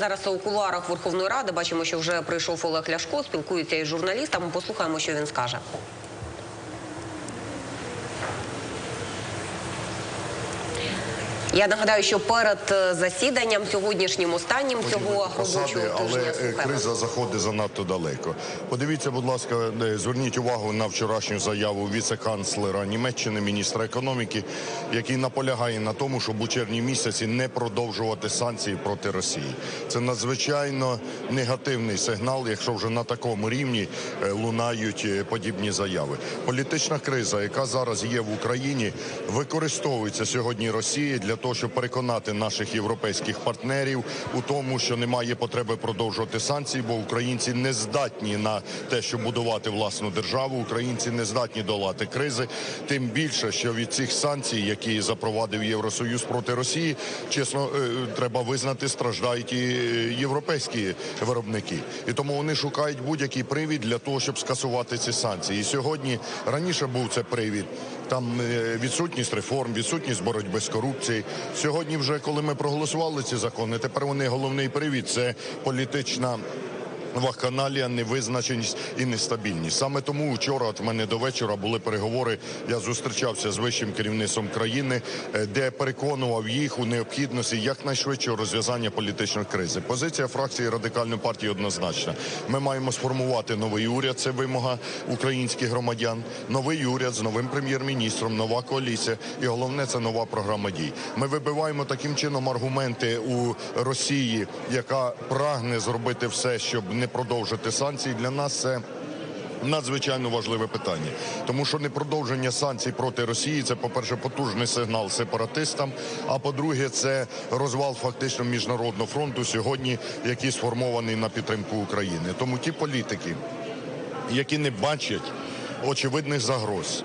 Зараз у кулуарах Верховної Ради бачимо, що вже прийшов Олег Ляшко, спілкується із журналістами. Послухаємо, що він скаже. Я нагадаю, що перед е, засіданням сьогоднішнім останнім цього робочого але е, криза заходить занадто далеко. Подивіться, будь ласка, е, зверніть увагу на вчорашню заяву віце-канцлера Німеччини, міністра економіки, який наполягає на тому, щоб у червні місяці не продовжувати санкції проти Росії. Це надзвичайно негативний сигнал, якщо вже на такому рівні лунають подібні заяви. Політична криза, яка зараз є в Україні, використовується сьогодні Росією для того, щоб переконати наших європейських партнерів у тому, що немає потреби продовжувати санкції, бо українці не здатні на те, щоб будувати власну державу. Українці не здатні долати кризи. Тим більше, що від цих санкцій, які запровадив Євросоюз проти Росії, чесно е, треба визнати, страждають і е, європейські виробники, і тому вони шукають будь-який привід для того, щоб скасувати ці санкції. І сьогодні раніше був це привід. Там е, відсутність реформ, відсутність боротьби з корупцією. Сьогодні, вже коли ми проголосували ці закони, тепер вони головний привід це політична. Вакханалія, невизначеність і нестабільність. Саме тому вчора, от в мене до вечора були переговори. Я зустрічався з вищим керівництвом країни, е, де переконував їх у необхідності якнайшвидшого розв'язання політичної кризи. Позиція фракції радикальної партії однозначна. Ми маємо сформувати новий уряд. Це вимога українських громадян. Новий уряд з новим прем'єр-міністром, нова коаліція, і головне це нова програма дій. Ми вибиваємо таким чином аргументи у Росії, яка прагне зробити все, щоб не продовжити санкції. Для нас це. Надзвичайно важливе питання, тому що непродовження санкцій проти Росії це, по-перше, потужний сигнал сепаратистам. А по-друге, це розвал фактично міжнародного фронту сьогодні, який сформований на підтримку України. Тому ті політики, які не бачать очевидних загроз,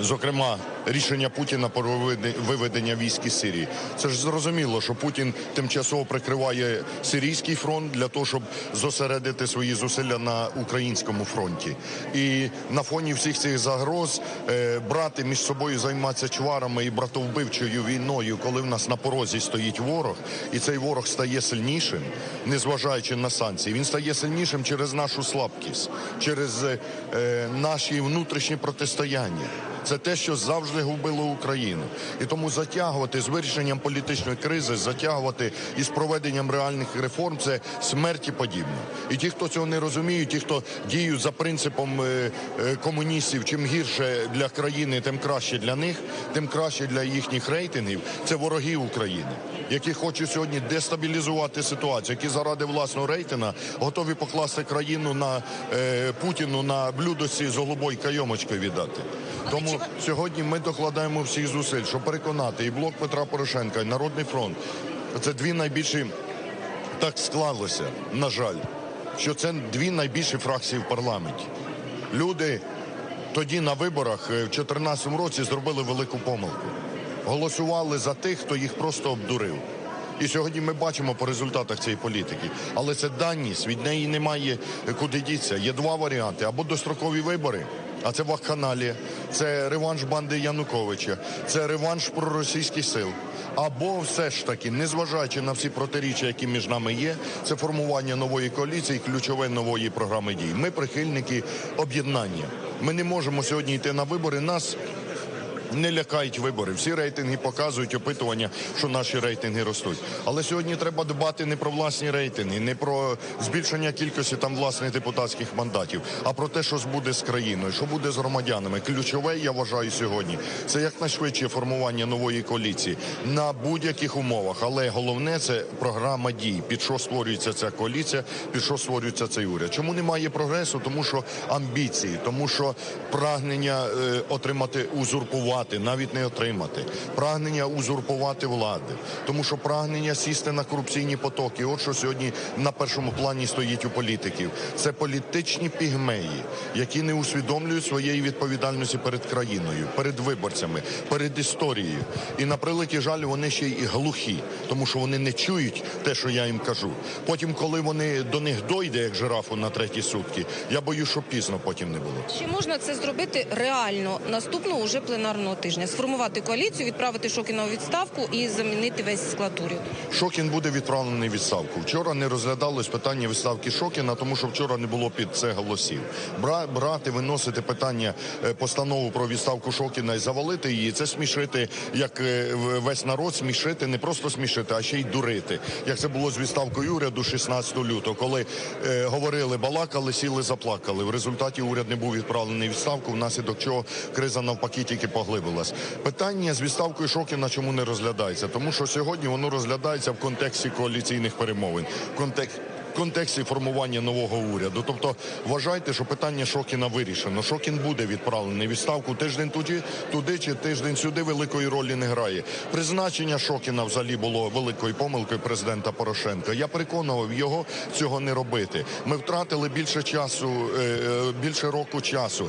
зокрема рішення Путіна про виведення військ із Сирії. Це ж зрозуміло, що Путін тимчасово прикриває сирійський фронт для того, щоб зосередити свої зусилля на українському фронті. І на фоні всіх цих загроз е, брати між собою займатися чварами і братовбивчою війною, коли в нас на порозі стоїть ворог, і цей ворог стає сильнішим, незважаючи на санкції. Він стає сильнішим через нашу слабкість, через е, е, наші внутрішні протистояння. Це те, що завжди губило Україну, і тому затягувати з вирішенням політичної кризи, затягувати із проведенням реальних реформ це смерті подібно. І ті, хто цього не розуміють, ті, хто діють за принципом е, е, комуністів, чим гірше для країни, тим краще для них, тим краще для їхніх рейтингів. Це вороги України, які хочуть сьогодні дестабілізувати ситуацію, які заради власного рейтинга готові покласти країну на е, Путіну на блюдості з голубою кайомочкою віддати. Тому сьогодні ми докладаємо всіх зусиль, щоб переконати і блок Петра Порошенка, і Народний фронт. Це дві найбільші так склалося, на жаль, що це дві найбільші фракції в парламенті. Люди тоді на виборах е, в 2014 році зробили велику помилку. Голосували за тих, хто їх просто обдурив. І сьогодні ми бачимо по результатах цієї політики. Але це даність, від неї немає куди дітися. Є два варіанти: або дострокові вибори, а це вакханалія, це реванш банди Януковича, це реванш проросійських сил. Або все ж таки, незважаючи на всі протиріччя, які між нами є, це формування нової коаліції, ключове нової програми дій. Ми прихильники об'єднання. Ми не можемо сьогодні йти на вибори. Нас не лякають вибори. Всі рейтинги показують опитування, що наші рейтинги ростуть. Але сьогодні треба дбати не про власні рейтинги, не про збільшення кількості там власних депутатських мандатів, а про те, що буде з країною, що буде з громадянами. Ключове, я вважаю, сьогодні це якнайшвидше формування нової коаліції на будь-яких умовах. Але головне це програма дій. Під що створюється ця коаліція, під що створюється цей уряд. Чому немає прогресу? Тому що амбіції, тому що прагнення е, отримати узурпувати, навіть не отримати, прагнення узурпувати влади, тому що прагнення сісти на корупційні потоки. От що сьогодні на першому плані стоїть у політиків. Це політичні пігмеї, які не усвідомлюють своєї відповідальності перед країною, перед виборцями, перед історією. І на превеликий жаль, вони ще й глухі, тому що вони не чують те, що я їм кажу. Потім, коли вони до них дойде, як жирафу на треті сутки, я боюсь, що пізно потім не було. Чи можна це зробити реально наступного уже пленарного пленарного тижня сформувати коаліцію, відправити Шокіна у відставку і замінити весь склад уряду. Шокін буде відправлений в відставку. Вчора не розглядалось питання відставки Шокіна, тому що вчора не було під це голосів. Бра- брати, виносити питання е, постанову про відставку Шокіна і завалити її, це смішити, як е, весь народ смішити, не просто смішити, а ще й дурити. Як це було з відставкою уряду 16 лютого, коли е, говорили, балакали, сіли, заплакали. В результаті уряд не був відправлений відставку, внаслідок чого криза навпаки тільки поглибилась. Питання з відставкою Шокіна чому не розглядається? Тому що сьогодні воно розглядається в контексті коаліційних перемовин. В контексті контексті формування нового уряду, тобто вважайте, що питання Шокіна вирішено. Шокін буде відправлений відставку тиждень туди, туди чи тиждень сюди великої ролі не грає. Призначення Шокіна взагалі було великою помилкою президента Порошенка. Я переконував його цього не робити. Ми втратили більше часу, е, більше року часу.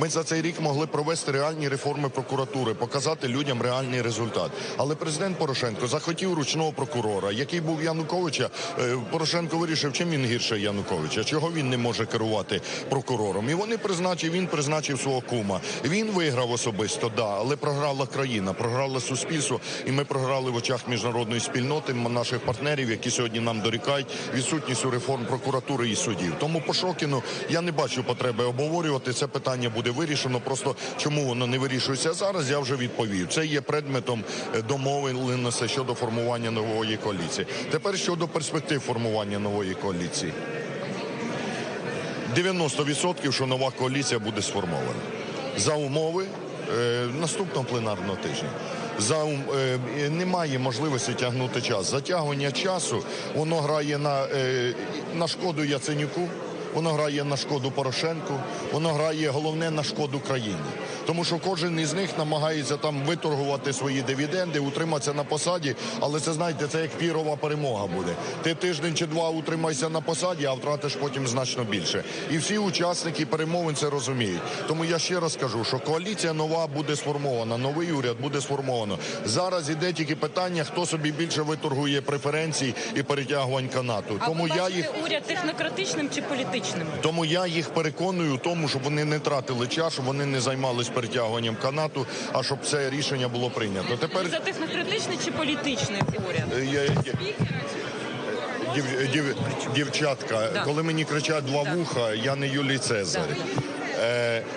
Ми за цей рік могли провести реальні реформи прокуратури, показати людям реальний результат. Але президент Порошенко захотів ручного прокурора, який був Януковича. Е, Порошенко вирішив, чим він гірше Януковича, чого він не може керувати прокурором. І вони призначив, він призначив свого кума. Він виграв особисто, да, але програла країна, програло суспільство, і ми програли в очах міжнародної спільноти наших партнерів, які сьогодні нам дорікають відсутністю реформ прокуратури і судів. Тому по Шокіну я не бачу потреби обговорювати. Це питання буде вирішено. Просто чому воно не вирішується зараз? Я вже відповів. Це є предметом е, домовленості щодо формування нової коаліції. Тепер щодо перспектив формування нової коаліції. 90% що нова коаліція буде сформована за умови е, наступного пленарного тижня. За е, немає можливості тягнути час. Затягування часу воно грає на, е, на шкоду Яценюку. Воно грає на шкоду Порошенку, воно грає головне на шкоду країні. Тому що кожен із них намагається там виторгувати свої дивіденди, утриматися на посаді. Але це знаєте, це як пірова перемога буде. Ти тиждень чи два утримайся на посаді, а втратиш потім значно більше. І всі учасники перемовин це розуміють. Тому я ще раз кажу, що коаліція нова буде сформована, новий уряд буде сформовано. Зараз іде тільки питання, хто собі більше виторгує преференцій і перетягувань канату. А Тому ви я їх. уряд технократичним чи політичним? Тому я їх переконую тому, щоб вони не тратили час, щоб вони не займались перетягуванням канату, а щоб це рішення було прийнято. Тепер за технократичний чи політичний уряд? е, я, я, дів, дів, дівчатка, коли мені кричать два вуха, я не Юлій Цезар. Е,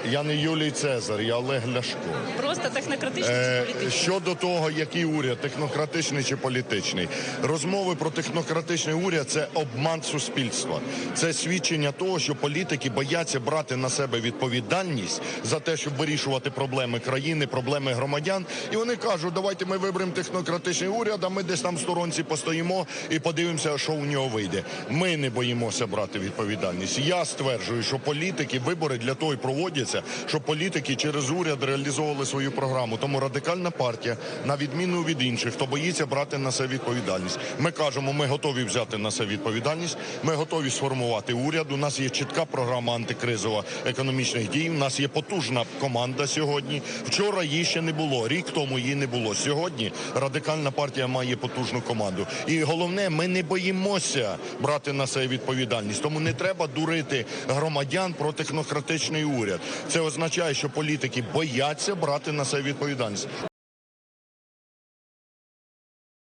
я не Юлій Цезар, я Олег Ляшко. Просто технократичний Е, чи політичний? Щодо того, який уряд, технократичний чи політичний, розмови про технократичний уряд це обман суспільства. Це свідчення того, що політики бояться брати на себе відповідальність за те, щоб вирішувати проблеми країни, проблеми громадян. І вони кажуть, давайте ми виберемо технократичний уряд, а ми десь там в сторонці постоїмо і подивимося, що у нього вийде. Ми не боїмося брати відповідальність. Я стверджую, що політики вибори для того і проводяться, щоб політики через уряд реалізовували свою програму. Тому радикальна партія, на відміну від інших, хто боїться брати на себе відповідальність. Ми кажемо, ми готові взяти на себе відповідальність. Ми готові сформувати уряд. У нас є чітка програма антикризова економічних дій. У нас є потужна команда сьогодні. Вчора її ще не було. Рік тому її не було. Сьогодні радикальна партія має потужну команду. І головне, ми не боїмося брати на себе відповідальність. Тому не треба дурити громадян про технократичний уряд. Це означає, що політики бояться брати на себе відповідальність.